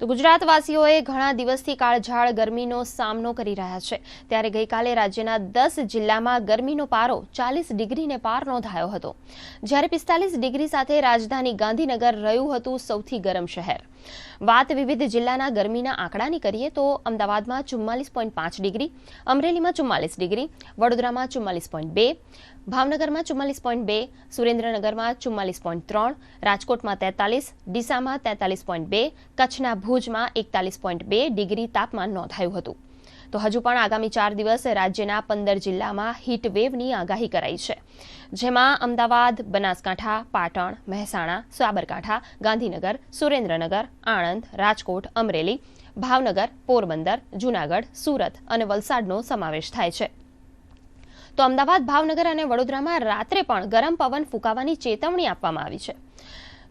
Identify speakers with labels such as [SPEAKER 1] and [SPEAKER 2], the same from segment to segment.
[SPEAKER 1] તો ગુજરાતવાસીઓએ ઘણા દિવસથી કાળઝાળ ગરમીનો સામનો કરી રહ્યા છે. ત્યારે ગઈકાલે રાજ્યના દસ જિલ્લામાં ગરમીનો પારો ચાલીસ ડિગ્રીને પાર નોંધાયો હતો. જ્યારે પિસ્તાલીસ ડિગ્રી સાથે રાજધાની ગાંધીનગર રહ્યું હતું સૌથી ગરમ શહેર. વાત વિવિધ જિલ્લાના ગરમીના આંકડાની કરીએ તો અમદાવાદમાં ચુમ્માલીસ પોઈન્ટ પાંચ ડિગ્રી, અમરેલીમાં ચુમ્માલીસ ડિગ્રી, વડોદરામાં ચુમ્માલીસ પોઈન્ટ બે, ભાવનગરમાં ચુમ્માલીસ પોઈન્ટ બે, સુરેન્દ્રનગરમાં ચુમ્માલીસ પોઈન્ટ ત્રણ, રાજકોટમાં તેતાલીસ, ડીસામાં તેતાલીસ પોઈન્ટ બે, કચ્છના ભુજમાં એકતાલીસ પોઈન્ટ બે ડિગ્રી તાપમાન નોંધાયું હતું. તો હજુ પણ આગામી ચાર દિવસ રાજ્યના પંદર જિલ્લામાં હીટ વેવની આગાહી કરાઈ છે. જેમાં અમદાવાદ, બનાસકાંઠા, પાટણ, મહેસાણા, સાબરકાંઠા, ગાંધીનગર, સુરેન્દ્રનગર, આણંદ, રાજકોટ, અમરેલી, ભાવનગર, પોરબંદર, જૂનાગઢ, સુરત અને વલસાડનો સમાવેશ થાય છે. તો અમદાવાદ, ભાવનગર અને વડોદરામાં રાત્રે પણ ગરમ પવન ફૂંકાવાની ચેતવણી આપવામાં આવી છે.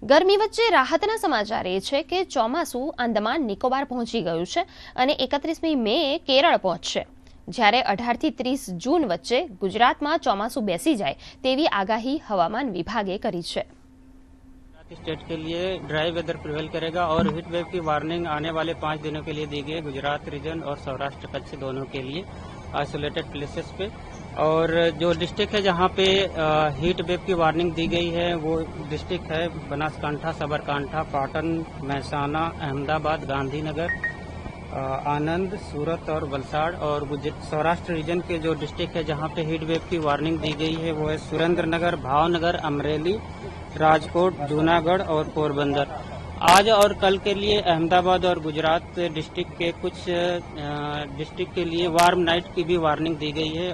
[SPEAKER 1] ગરમી વચ્ચે રાહતના સમાચાર એ છે કે ચોમાસું આંદમાન નિકોબાર પહોંચી ગયું છે અને એકત્રીસમી મે કેરળ પહોંચશે જ્યારે અઢારથી ત્રીસ જૂન વચ્ચે ગુજરાતમાં ચોમાસું બેસી જાય તેવી આગાહી હવામાન વિભાગે કરી છે
[SPEAKER 2] स्टेट के लिए ड्राई वेदर प्रिवेल करेगा और हीट वेव की वार्निंग आने वाले पाँच दिनों के लिए दी गई है गुजरात रीजन और सौराष्ट्र कच्छ दोनों के लिए आइसोलेटेड प्लेसेस पे। और जो डिस्ट्रिक्ट है जहाँ पे हीट वेव की वार्निंग दी गई है, वो डिस्ट्रिक्ट है बनासकांठा, साबरकांठा, पाटन, महसाना, अहमदाबाद, गांधीनगर आनंद, सूरत और वलसाड़। और सौराष्ट्र रीजन के जो डिस्ट्रिक्ट है जहाँ पे हीट वेव की वार्निंग दी गई है, वो है सुरेंद्रनगर, भावनगर, अमरेली, राजकोट, जूनागढ़ और पोरबंदर। आज और कल के लिए अहमदाबाद और गुजरात डिस्ट्रिक्ट के कुछ अ, डिस्ट्रिक्ट के लिए वार्म नाइट की भी वार्निंग दी गई है